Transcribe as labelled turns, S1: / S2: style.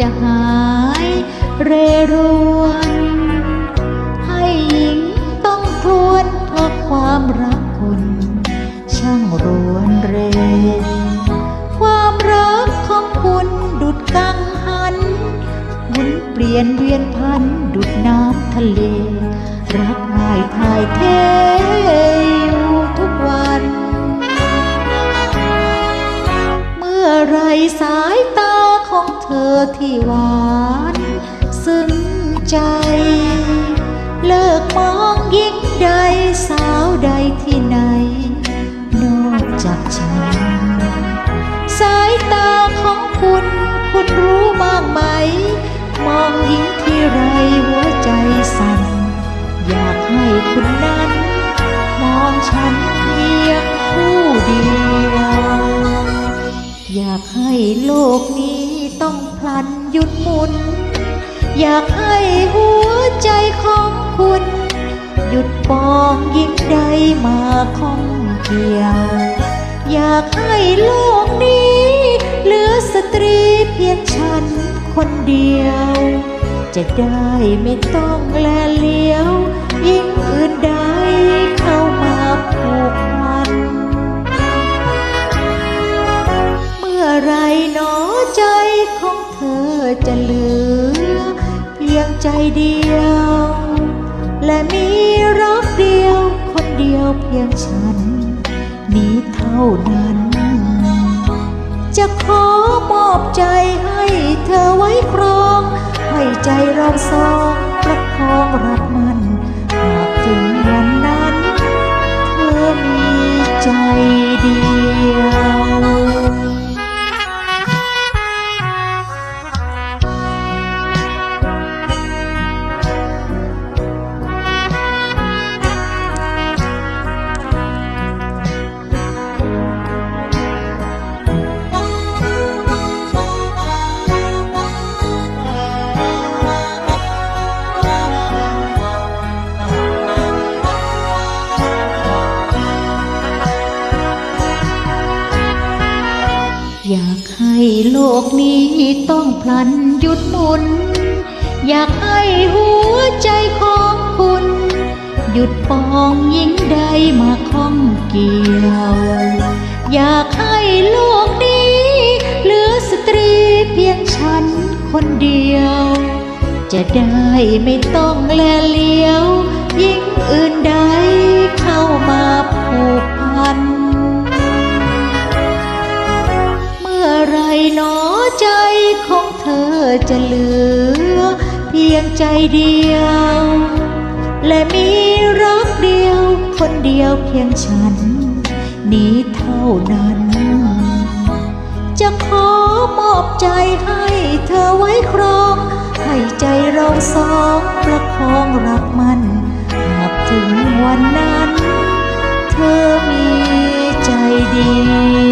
S1: จะหายเรรวนให้หญิงต้องครวญเพราะความรักคุณ ช่างรวนเร ความรักของคุณดุดกังหันหมุนเปลี่ยนเวียนพันดุดน้ำทะเล รักง่ายทายเทอยู่ทุกวัน เมื่อไรสายต องเธอที่หวานซึ้งใจ เลิกมองยิ่งได น อยากให้หัวใจของคุณ หยุดปองยิ่งใดมาข้องเกี่ยว อยากให้โลกนี้ เหลือสตรีเพียงฉันคนเดียว จะได้ไม่ต้องแลเลี้ยว ยิ่งอื่นใด เดียว และมีรักเดียว คนเดียวเพียงฉัน นี้เท่านั้น จะขอมอบใจให้เธอไว้ครอง ให้ใจเราสองประคองรักมัน อยากให้โลกนี้ต้องพลันหยุดหมุน อยากให้หัวใจของคุณ หยุดปองยิ่งใดมาข้องเกี่ยว อยากให้โลกนี้เหลือสตรีเพียงฉันคนเดียว จะได้ไม่ต้องแลเลี้ย จะเหลือ เพียงใจเดียว และมีรักเดียว คนเดียวเพียงฉัน นี้เท่านั้น จะขอมอบใจให้เธอไว้ครอง ให้ใจเราสองประคองรักมันหากถึงวันนั้น เธอมีใจดี